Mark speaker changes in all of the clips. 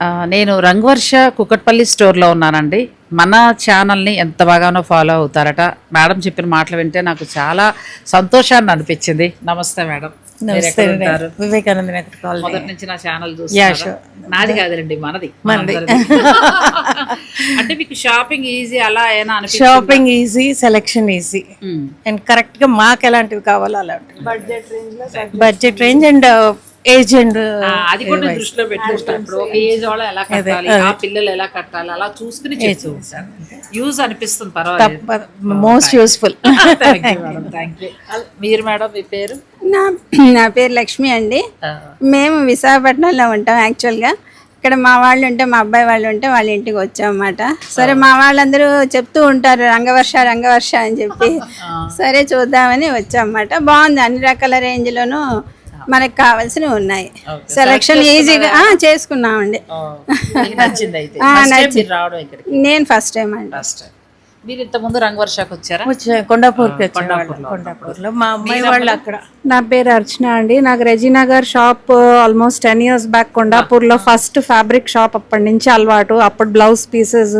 Speaker 1: ఆ, నేను రంగవర్ష కుకట్పల్లి స్టోర్లో ఉన్నానండి. మన ఛానల్ని ఎంత బాగానో ఫాలో అవుతారట. మేడం చెప్పిన మాటలు వింటే నాకు చాలా సంతోషాన్ని అనిపించింది. నమస్తే మేడం?
Speaker 2: వివేకానంద నగర్ కాలనీ.
Speaker 1: మొదటి నుంచి నా ఛానల్ చూస్తారా నాది కాదులేండి మనది. అంటే మీకు షాపింగ్ ఈజీ అలా అయినా
Speaker 2: shopping easy selection easy.
Speaker 1: Hmm.
Speaker 2: And కరెక్ట్గా మాకు ఎలాంటివి కావాలో అలాంటివి. Budget range budget range and age and
Speaker 1: ఆ, అది కూడా దృష్టిలో ఒక ఏజ్ వాళ్ళు ఎలా కట్టాలి ఆ పిల్లలు ఎలా కట్టాలి అలా చూసుకుని యూజ్ అనిపిస్తుంది పర్వాలేదు.
Speaker 2: మోస్ట్ యూస్ఫుల్
Speaker 1: థ్యాంక్ యూ మీరు మేడం మీ పేరు?
Speaker 3: నా నా పేరు లక్ష్మి అండి. మేము విశాఖపట్నంలో ఉంటాం యాక్చువల్గా ఇక్కడ మా వాళ్ళు ఉంటే మా అబ్బాయి వాళ్ళు ఉంటే వాళ్ళ ఇంటికి వచ్చామన్నమాట. సరే మా వాళ్ళందరూ చెప్తూ ఉంటారు రంగవర్ష రంగవర్ష అని చెప్పి. సరే చూద్దామని వచ్చామన్నమాట. బాగుంది అన్ని రకాల రేంజ్లోనూ మనకు కావాల్సినవి ఉన్నాయి. సెలక్షన్ ఈజీగా ఆ, చేసుకున్నామండి. నేను ఫస్ట్ టైం అండి.
Speaker 1: ఫస్ట్ మీరు ఇంత ముందు రంగవర్షకు వచ్చారా?
Speaker 2: కొండాపూర్కి కొండాపూర్లో. మా అమ్మాయి వాళ్ళు అక్కడ.
Speaker 4: నా పేరు అర్చన అండి. నాకు Rejinagar shop almost ten years back కొండాపూర్లో first fabric shop అప్పటి నుంచి అలవాటు. అప్పుడు బ్లౌజ్ పీసెస్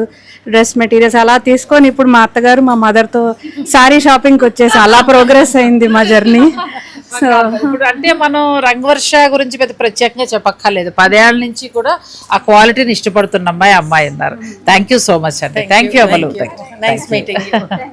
Speaker 4: డ్రెస్ మెటీరియల్స్ అలా తీసుకొని ఇప్పుడు మా అత్తగారు మా మదర్తో శారీ షాపింగ్కి వచ్చేసి అలా ప్రోగ్రెస్ అయింది మా జర్నీ సో
Speaker 1: ఇప్పుడు అంటే మనం రంగవర్ష గురించి పెద్ద ప్రత్యేకంగా చెప్పక్కర్లేదు. పదేళ్ళ నుంచి కూడా ఆ క్వాలిటీని ఇష్టపడుతున్న అమ్మాయి అమ్మాయి అన్నారు. థ్యాంక్ యూ సో మచ్ అండి. Thank you
Speaker 2: nice meeting